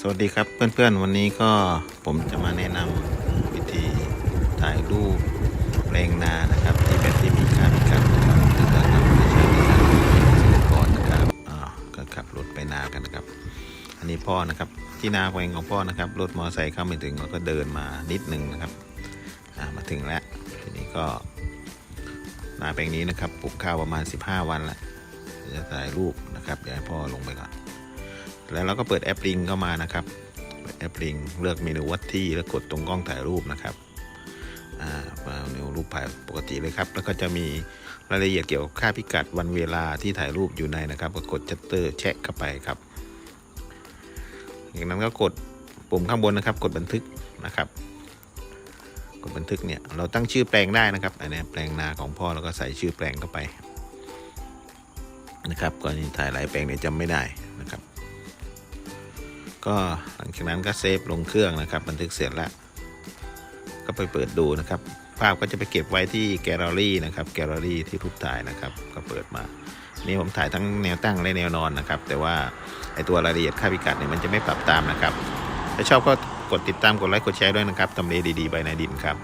สวัสดีครับเพื่อนๆวันนี้ก็ผมจะมาแนะนำวิธีถ่ายรูปแปลงนานะครับ ที่แบบที่มีการกันะครับการนำไปใช้ในการเกษตรกรนะครับอ่าก็ขับรถไปนากันนะครับ อันนี้พ่อนะครับที่นาแปลงของพ่อนะครับรถมอเตอร์ไซค์เข้าไม่ถึงแล้วก็เดินมานิดหนึ่งนะครับอ่ามาถึงแล้วทีนี้ก็นาแปลงนี้นะครับปลูกข้าวประมาณ 15 วันแล้วจะถ่ายรูปนะครับเดี๋ยวให้พ่อลงไปก่อน แล้วเราก็เปิดแอปลิงเข้ามานะครับเปิดแอปลิงเลือกเมนูวัดที่แล้วกดตรงกล้องถ่ายรูปนะครับอ่าเมนูรูปถ่ายปกติเลยครับ แล้วก็จะมีรายละเอียดเกี่ยวกับค่าพิกัดวันเวลาที่ถ่ายรูปอยู่ในนะครับ ก็กดชัตเตอร์แชะเข้าไปครับจากนั้นก็กดปุ่มข้างบนนะครับ กดบันทึกนะครับกดบันทึกเนี่ยเราตั้งชื่อแปลงได้นะครับอันนี้แปลงนาของพ่อเราก็ใส่ชื่อแปลงเข้าไปนะครับกรณีถ่ายหลายแปลงเนี่ยจำไม่ได้นะครับ ก็หลังจากนั้นก็เซฟลงเครื่องนะครับ บันทึกเสร็จแล้ว ก็ไปเปิดดูนะครับ ภาพก็จะไปเก็บไว้ที่แกลเลอรี่นะครับ แกลเลอรี่ที่รูปถ่ายนะครับ ก็เปิดมา นี่ผมถ่ายทั้งแนวตั้งและแนวนอนนะครับ แต่ว่าไอตัวรายละเอียดค่าพิกัดเนี่ยมันจะไม่ปรับตามนะครับ ถ้าชอบก็กดติดตามกดไลค์กดแชร์ด้วยนะครับตำเลดีๆใบในดินครับ